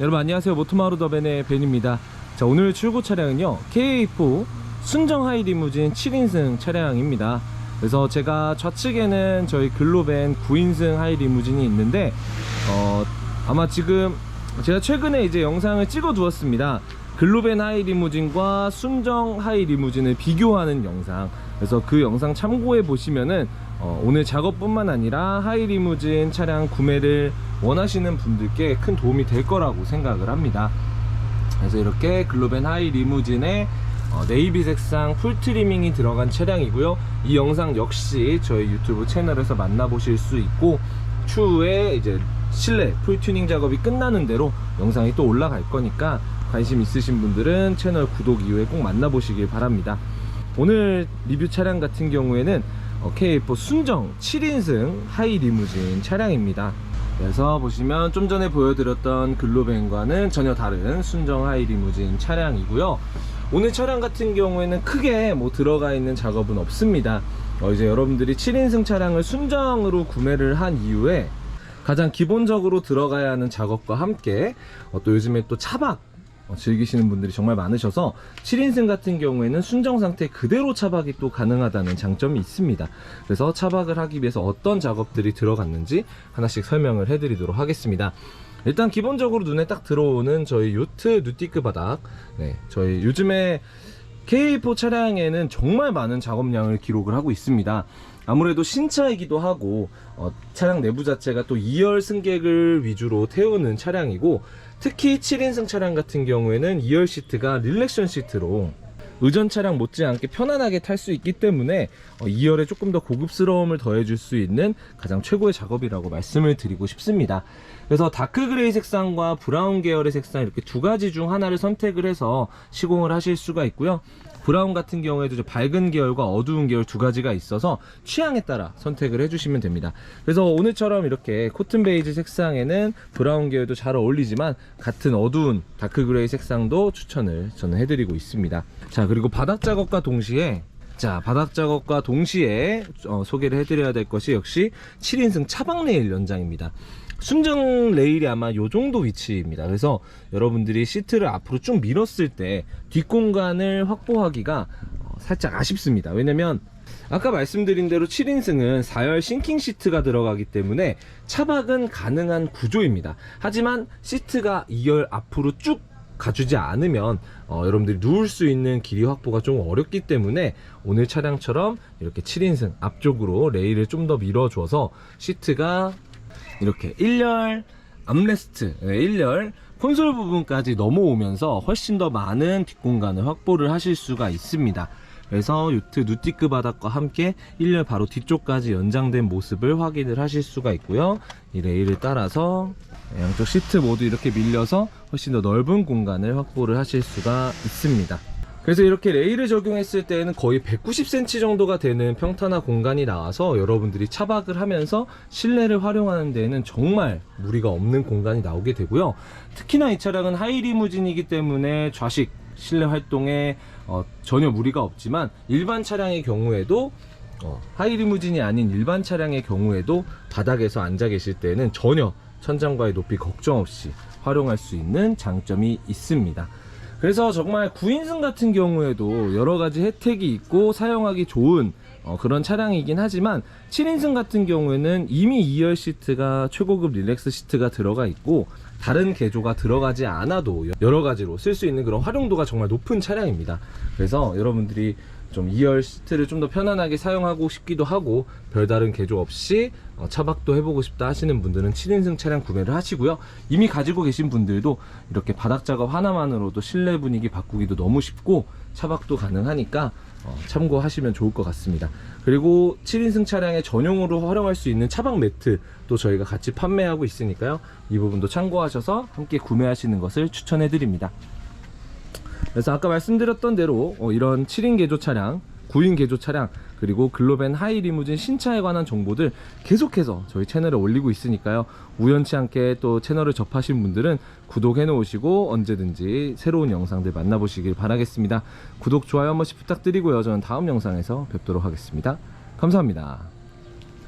여러분 안녕하세요. 모토마루 더벤의 벤입니다. 자 오늘 출고 차량은요 KA4 순정 하이 리무진 7인승 차량입니다. 그래서 제가 좌측에는 저희 글로벤 9인승 하이 리무진이 있는데 어 아마 지금 제가 최근에 이제 영상을 찍어 두었습니다. 글로벤 하이 리무진과 순정 하이 리무진을 비교하는 영상. 그래서 그 영상 참고해 보시면은 어, 오늘 작업뿐만 아니라 하이 리무진 차량 구매를 원하시는 분들께 큰 도움이 될 거라고 생각을 합니다. 그래서 이렇게 글로벤 하이 리무진에 어, 네이비 색상 풀 트리밍이 들어간 차량이고요. 이 영상 역시 저희 유튜브 채널에서 만나보실 수 있고 추후에 이제 실내 풀 튜닝 작업이 끝나는 대로 영상이 또 올라갈 거니까 관심 있으신 분들은 채널 구독 이후에 꼭 만나보시길 바랍니다. 오늘 리뷰 차량 같은 경우에는 어, K4 순정 7인승 하이 리무진 차량입니다. 그래서 보시면 좀 전에 보여드렸던 글로벤과는 전혀 다른 순정 하이 리무진 차량이고요. 오늘 차량 같은 경우에는 크게 뭐 들어가 있는 작업은 없습니다. 어, 이제 여러분들이 7인승 차량을 순정으로 구매를 한 이후에 가장 기본적으로 들어가야 하는 작업과 함께 어, 또 요즘에 또 차박 어, 즐기시는 분들이 정말 많으셔서 7인승 같은 경우에는 순정 상태 그대로 차박이 또 가능하다는 장점이 있습니다. 그래서 차박을 하기 위해서 어떤 작업들이 들어갔는지 하나씩 설명을 해드리도록 하겠습니다. 일단 기본적으로 눈에 딱 들어오는 저희 요트 누티크 바닥 네, 저희 요즘에 K4 차량에는 정말 많은 작업량을 기록을 하고 있습니다. 아무래도 신차이기도 하고 어, 차량 내부 자체가 또 2열 승객을 위주로 태우는 차량이고 특히 7인승 차량 같은 경우에는 2열 시트가 릴렉션 시트로 의전 차량 못지않게 편안하게 탈 수 있기 때문에 어, 2열에 조금 더 고급스러움을 더해줄 수 있는 가장 최고의 작업이라고 말씀을 드리고 싶습니다. 그래서 다크 그레이 색상과 브라운 계열의 색상 이렇게 두 가지 중 하나를 선택을 해서 시공을 하실 수가 있고요. 브라운 같은 경우에도 이제 밝은 계열과 어두운 계열 두 가지가 있어서 취향에 따라 선택을 해주시면 됩니다. 그래서 오늘처럼 이렇게 코튼 베이지 색상에는 브라운 계열도 잘 어울리지만 같은 어두운 다크 그레이 색상도 추천을 저는 해드리고 있습니다. 자 그리고 바닥 작업과 동시에 자 바닥 작업과 동시에 어, 소개를 해드려야 될 것이 역시 7인승 차박 레일 연장입니다. 순정 레일이 아마 요 정도 위치입니다. 그래서 여러분들이 시트를 앞으로 쭉 밀었을 때 뒷공간을 확보하기가 어, 살짝 아쉽습니다. 왜냐면 아까 말씀드린 대로 7인승은 4열 싱킹 시트가 들어가기 때문에 차박은 가능한 구조입니다. 하지만 시트가 2열 앞으로 쭉 가주지 않으면 어, 여러분들이 누울 수 있는 길이 확보가 좀 어렵기 때문에 오늘 차량처럼 이렇게 7인승 앞쪽으로 레일을 좀 더 밀어줘서 시트가 이렇게 1열 암레스트 1열 콘솔 부분까지 넘어오면서 훨씬 더 많은 뒷공간을 확보를 하실 수가 있습니다. 그래서 유트 누티크 바닥과 함께 1열 바로 뒤쪽까지 연장된 모습을 확인을 하실 수가 있고요. 이 레일을 따라서 양쪽 시트 모두 이렇게 밀려서 훨씬 더 넓은 공간을 확보를 하실 수가 있습니다 그래서 이렇게 레일을 적용했을 때는 거의 190cm 정도가 되는 평탄화 공간이 나와서 여러분들이 차박을 하면서 실내를 활용하는 데에는 정말 무리가 없는 공간이 나오게 되고요. 특히나 이 차량은 하이리무진이기 때문에 좌식 실내 활동에 어, 전혀 무리가 없지만 일반 차량의 경우에도 어, 하이리무진이 아닌 일반 차량의 경우에도 바닥에서 앉아 계실 때는 전혀 천장과의 높이 걱정 없이 활용할 수 있는 장점이 있습니다. 그래서 정말 9인승 같은 경우에도 여러 가지 혜택이 있고 사용하기 좋은 어, 그런 차량이긴 하지만 7인승 같은 경우에는 이미 2열 시트가 최고급 릴렉스 시트가 들어가 있고 다른 개조가 들어가지 않아도 여러 가지로 쓸 수 있는 그런 활용도가 정말 높은 차량입니다. 그래서 여러분들이 좀 2열 시트를 좀 더 편안하게 사용하고 싶기도 하고 별다른 개조 없이 어, 차박도 해보고 싶다 하시는 분들은 7인승 차량 구매를 하시고요. 이미 가지고 계신 분들도 이렇게 바닥 작업 하나만으로도 실내 분위기 바꾸기도 너무 쉽고 차박도 가능하니까 어, 참고하시면 좋을 것 같습니다. 그리고 7인승 차량에 전용으로 활용할 수 있는 차박 매트 또 저희가 같이 판매하고 있으니까요. 이 부분도 참고하셔서 함께 구매하시는 것을 추천해 드립니다. 그래서 아까 말씀드렸던 대로 어, 이런 7인 개조 차량, 9인 개조 차량, 그리고 글로벤 하이 리무진 신차에 관한 정보들 계속해서 저희 채널에 올리고 있으니까요. 우연치 않게 또 채널을 접하신 분들은 구독해 놓으시고 언제든지 새로운 영상들 만나보시길 바라겠습니다. 구독, 좋아요 한 번씩 부탁드리고요. 저는 다음 영상에서 뵙도록 하겠습니다. 감사합니다.